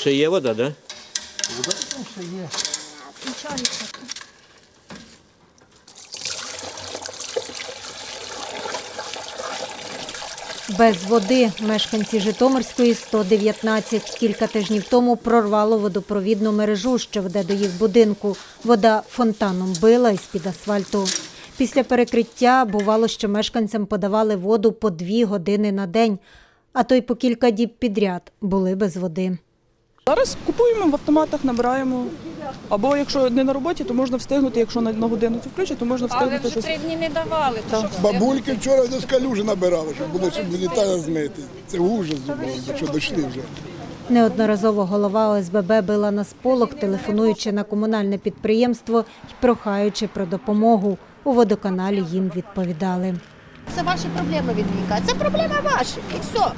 Ще є вода, да? Вода там ще є. Без води мешканці Житомирської 119 кілька тижнів тому прорвало водопровідну мережу, що веде до їх будинку. Вода фонтаном била із під асфальту. Після перекриття бувало, що мешканцям подавали воду по дві години на день, а то й по кілька діб підряд були без води. Зараз купуємо в автоматах, набираємо. Або якщо не на роботі, то можна встигнути. Якщо на, годину це включить, то можна Але встигнути вже щось. три дні не давали. То що встигли? Бабульки вчора до калюжі набирали, щоб було щоб унітаз змити. Це ужас був, що дійшли вже. Неодноразово голова ОСББ била на сполох, телефонуючи на комунальне підприємство і прохаючи про допомогу. У водоканалі їм відповідали. Це ваші проблеми від віка. Це проблема ваша. І все.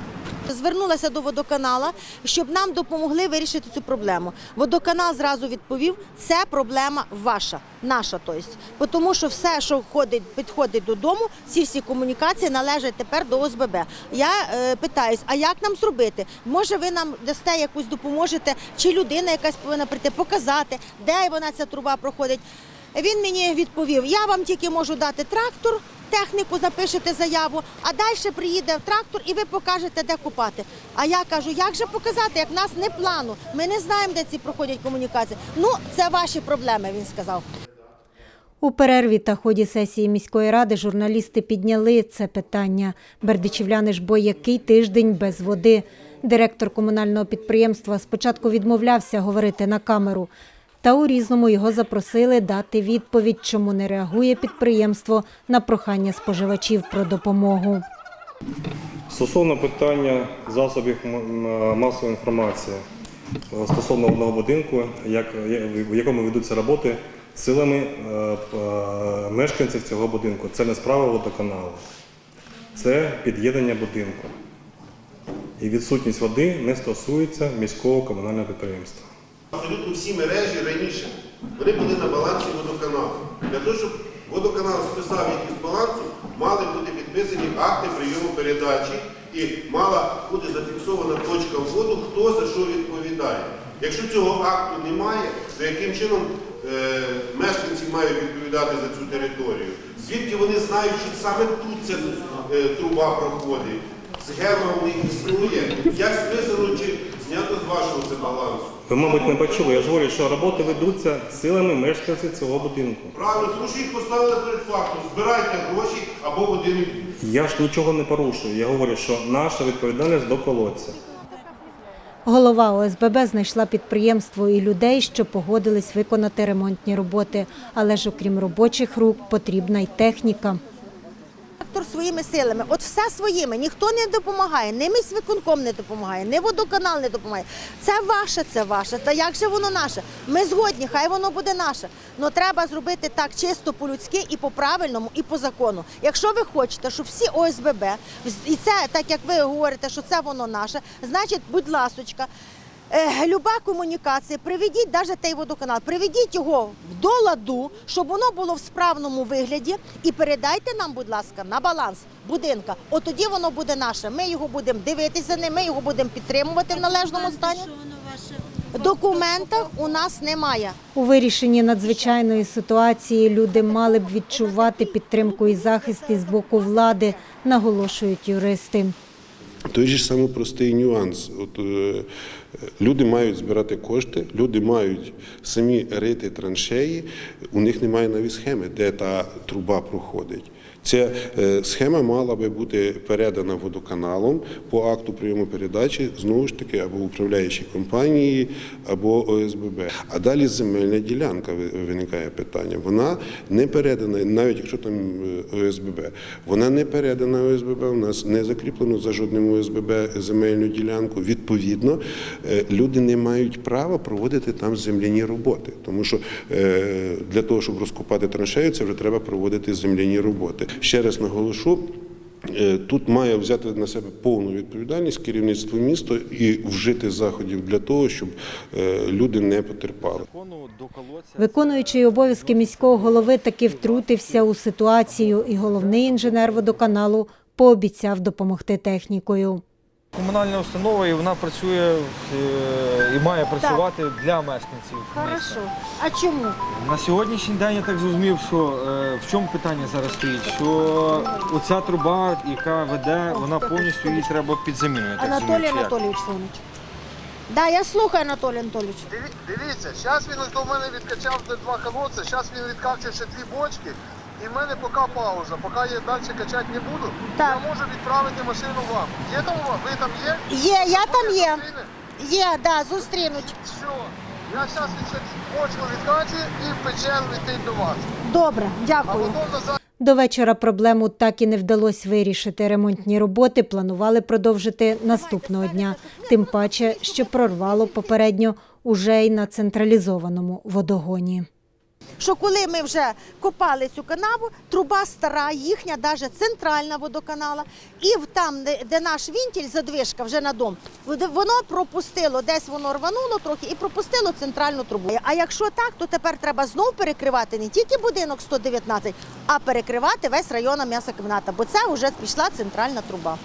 Звернулася до водоканала, щоб нам допомогли вирішити цю проблему. Водоканал зразу відповів, це проблема ваша, наша. Тобто. Тому що все, що входить, підходить додому, ці всі комунікації належать тепер до ОСББ. Я е, питаюсь, а як нам зробити? Може, ви нам дасте якусь допоможете, чи людина якась повинна прийти, показати, де вона ця труба проходить. Він мені відповів: я вам тільки можу дати трактор, техніку запишете заяву, а далі приїде трактор і ви покажете, де купати. А я кажу, як же показати, як в нас не плану. Ми не знаємо, де ці проходять комунікації. Ну, це ваші проблеми, він сказав. У перерві та ході сесії міської ради журналісти підняли це питання. Бердичівляни ж бо який тиждень без води. Директор комунального підприємства спочатку відмовлявся говорити на камеру. Та у різному його запросили дати відповідь, чому не реагує підприємство на прохання споживачів про допомогу. Стосовно питання засобів масової інформації е, стосовно одного будинку, як, в якому ведуться роботи силами е, е, мешканців цього будинку. Це не справа водоканалу, це під'єднання будинку. І відсутність води не стосується міського комунального підприємства. Абсолютно всі мережі раніше вони були на балансі водоканалу. Для того, щоб водоканал списав їх із балансу, мали бути підписані акти прийому передачі і мала бути зафіксована точка вводу, хто за що відповідає. Якщо цього акту немає, то яким чином е, мешканці мають відповідати за цю територію? Звідки вони знають, що саме тут ця е, труба проходить? Схема у них існує. Як списано чи знято з вашого це балансу? Ви, мабуть, не почули. Я ж говорю, що роботи ведуться силами мешканців цього будинку. Правильно, що їх поставили перед фактом. Збирайте гроші або буде. Я ж нічого не порушую. Я говорю, що наша відповідальність до колодця. Голова ОСББ знайшла підприємство і людей, що погодились виконати ремонтні роботи. Але ж окрім робочих рук потрібна й техніка. Трактор своїми силами, от все своїми, ніхто не допомагає, ні міськвиконком не допомагає, ні водоканал не допомагає. Це ваше, це ваше. Та як же воно наше? Ми згодні, хай воно буде наше. Але треба зробити так чисто по-людськи і по-правильному, і по закону. Якщо ви хочете, щоб всі ОСББ, і це так як ви говорите, що це воно наше, значить, будь ласочка. Е, Люба комунікація, приведіть навіть той водоканал, приведіть його до ладу, щоб воно було в справному вигляді, і передайте нам, будь ласка, на баланс будинка. От тоді воно буде наше. Ми його будемо дивитися, ним, ми його будемо підтримувати в належному стані. Документів у нас немає. У вирішенні надзвичайної ситуації люди мали б відчувати підтримку і захист із боку влади, наголошують юристи. Той же ж самий простий нюанс. От, е, люди мають збирати кошти, люди мають самі рити траншеї, у них немає навіть схеми, де та труба проходить. Ця е, схема мала би бути передана водоканалом по акту прийому передачі, знову ж таки, або управляючій компанії, або ОСББ. А далі земельна ділянка виникає питання. Вона не передана, навіть якщо там е, ОСББ, вона не передана ОСББ, у нас не закріплено за жодним ОСББ земельну ділянку. Відповідно, люди не мають права проводити там земляні роботи, тому що е, для того, щоб розкопати траншею, це вже треба проводити земляні роботи. Ще раз наголошу. е, Тут має взяти на себе повну відповідальність керівництво міста і вжити заходів для того, щоб е, люди не потерпали. Виконуючий обов'язки міського голови таки втрутився у ситуацію, і головний інженер водоканалу пообіцяв допомогти технікою. Комунальна установа і вона працює е, і має працювати для мешканців. міста. А чому? На сьогоднішній день я так зрозумів, що е, в чому питання зараз стоїть? Що оця труба, яка веде, вона повністю її треба під заміну. я так Анатолій розумію, чи як? Анатолійович Сонич. Да, я слухаю, Анатолій Анатолійович. Дивіться, зараз він ось до мене відкачав де два колодці, зараз він відкачує ще дві бочки, і в мене поки пауза. Поки я далі качати не буду, Так. я можу відправити машину вам. Є там у вас? Ви там є? Є, я там є. Зустріне? Є, да, зустрінуть. Все. Я зараз бочку відкачую і печен летить до вас. Добре, А дякую. потім назад. До вечора проблему так і не вдалося вирішити. Ремонтні роботи планували продовжити наступного дня. Тим паче, що прорвало попередньо уже й на централізованому водогоні. Що коли ми вже копали цю канаву, труба стара, їхня, навіть центральна водоканала, і там, де, наш вінтіль, задвижка вже на дом, воно- пропустило, десь воно рвануло трохи і пропустило центральну трубу. А якщо так, то тепер треба знов перекривати не тільки будинок 119, а перекривати весь район м'ясокомбіната, бо це вже пішла центральна труба.